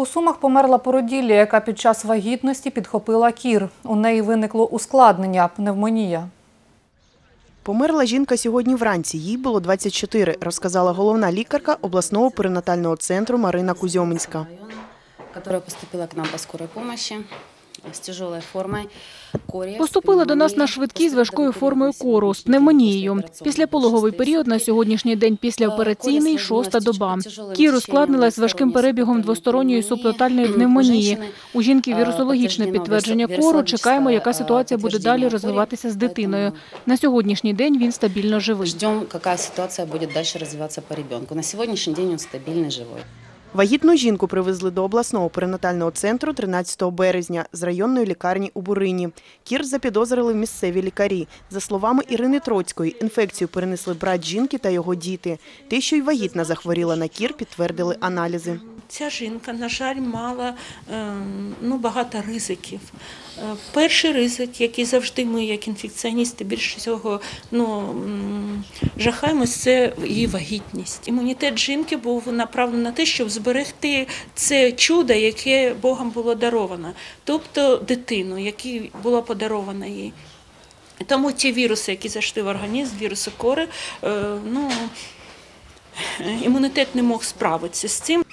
У Сумах померла породілля, яка під час вагітності підхопила кір. У неї виникло ускладнення – пневмонія. Померла жінка сьогодні вранці. Їй було 24, розказала головна лікарка обласного перинатального центру Марина Кузьоминська. которая поступила к нам по скорой помощи Поступила до нас на швидкій з важкою формою кору з пневмонією. Після пологовий період на сьогоднішній день післяопераційний – шоста доба. Кір ускладнилась з важким перебігом двосторонньої субтотальної пневмонії. У жінки вірусологічне підтвердження кору. Чекаємо, яка ситуація буде далі розвиватися з дитиною. На сьогоднішній день він стабільно живий. Ждем, какая ситуация будет дальше развиваться по ребенку. На сегодняшний день он стабильный, живой. Вагітну жінку привезли до обласного перинатального центру 13 березня з районної лікарні у Бурині. Кір запідозрили місцеві лікарі. За словами Ірини Троцької, інфекцію перенесли брат жінки та його діти. Те, що й вагітна захворіла на кір, підтвердили аналізи. Ця жінка, на жаль, мала ем, ну, багато ризиків. Е, Перший ризик, який завжди ми, як інфекціоністи, більше всього ну, жахаємось, це її вагітність. Імунітет жінки був направлений на те, щоб зберегти це чудо, яке Богом було даровано, тобто дитину, яка була подарована їй. Тому ті віруси, які зайшли в організм, віруси кори, е, ну, імунітет не мог справитися з цим.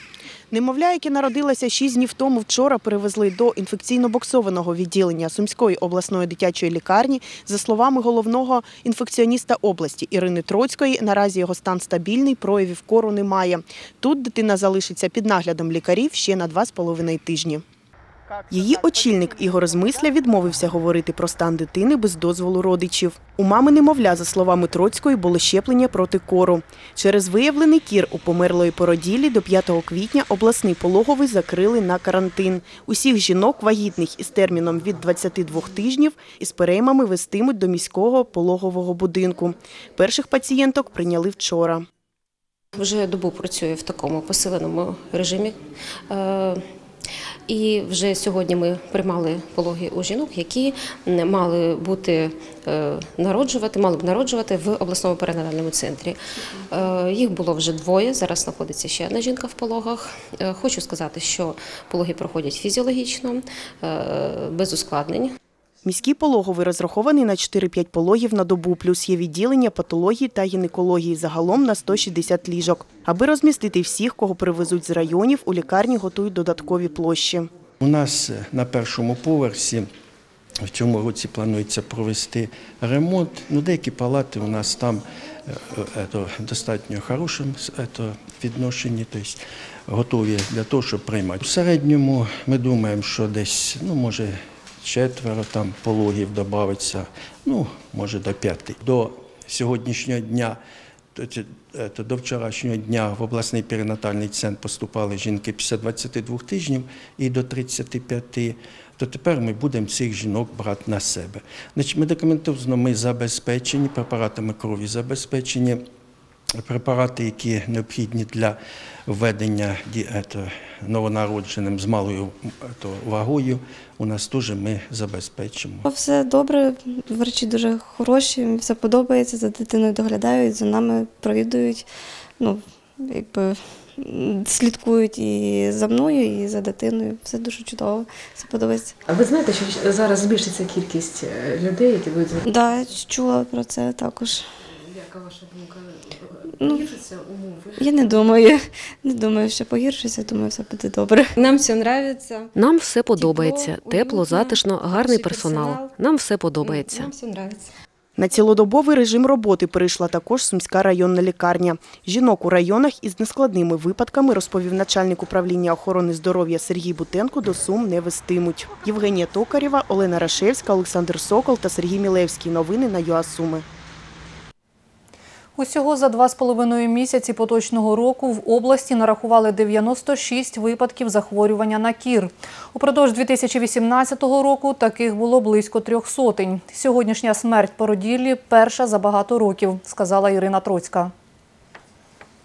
Немовля, яке народилася шість днів тому, вчора перевезли до інфекційно-боксованого відділення Сумської обласної дитячої лікарні. За словами головного інфекціоніста області Ірини Троцької, наразі його стан стабільний, проявів кору немає. Тут дитина залишиться під наглядом лікарів ще на 2,5 тижні. Її очільник Ігор Змисля відмовився говорити про стан дитини без дозволу родичів. У мами немовля, за словами Троцької, було щеплення проти кору. Через виявлений кір у померлої породілі до 5 квітня обласний пологовий закрили на карантин. Усіх жінок вагітних із терміном від 22 тижнів із переймами вестимуть до міського пологового будинку. Перших пацієнток прийняли вчора. Вже добу працює в такому посиленому режимі. І вже сьогодні ми приймали пологи у жінок, які мали бути е, народжувати, мали б народжувати в обласному перинатальному центрі. Е, Їх було вже двоє. Зараз знаходиться ще одна жінка в пологах. Е, Хочу сказати, що пологи проходять фізіологічно, без ускладнень. Міський пологовий розрахований на 4-5 пологів на добу, плюс є відділення патології та гінекології загалом на 160 ліжок. Аби розмістити всіх, кого привезуть з районів, у лікарні готують додаткові площі. У нас е, на першому поверсі в цьому році планується провести ремонт. Ну, деякі палати у нас там е, е, ето, достатньо хорошим ето, відношенні, тобто готові для того, щоб приймати. В середньому ми думаємо, що десь, ну, може, четверо там пологів додається, ну, може, до п'яти. До сьогоднішнього дня е, то до вчорашнього дня в обласний перинатальний центр поступали жінки після 22 тижнів і до 35, то тепер ми будемо цих жінок брати на себе. Значить, медикаментозно ми забезпечені, препаратами крові забезпечені, препарати, які необхідні для введення ді- новонародженим з малою ето, вагою, у нас теж ми забезпечимо. Все добре, врачі дуже хороші, все подобається, за дитиною доглядають, за нами провідують, ну, якби слідкують і за мною, і за дитиною. Все дуже чудово, все подобається. А ви знаєте, що зараз збільшиться кількість е, людей, які будуть Так, да, чула про це також. Яка ваша думка? Ну, умови? Я не думаю, не думаю, що погіршиться, думаю, все буде добре. Нам все нравится. Нам все подобається. Тепло, Тепло, затишно, гарний персонал. персонал. Нам все подобається. Нам все нравится. На цілодобовий режим роботи перейшла також Сумська районна лікарня. Жінок у районах із нескладними випадками, розповів начальник управління охорони здоров'я Сергій Бутенко, до Сум не вестимуть. Євгенія Токарєва, Олена Рашевська, Олександр Сокол та Сергій Мілевський. Новини на ЮА Суми. Усього за два з половиною місяці поточного року в області нарахували 96 випадків захворювання на кір. Упродовж 2018 року таких було близько трьох сотень. Сьогоднішня смерть породіллі – перша за багато років, сказала Ірина Троцька.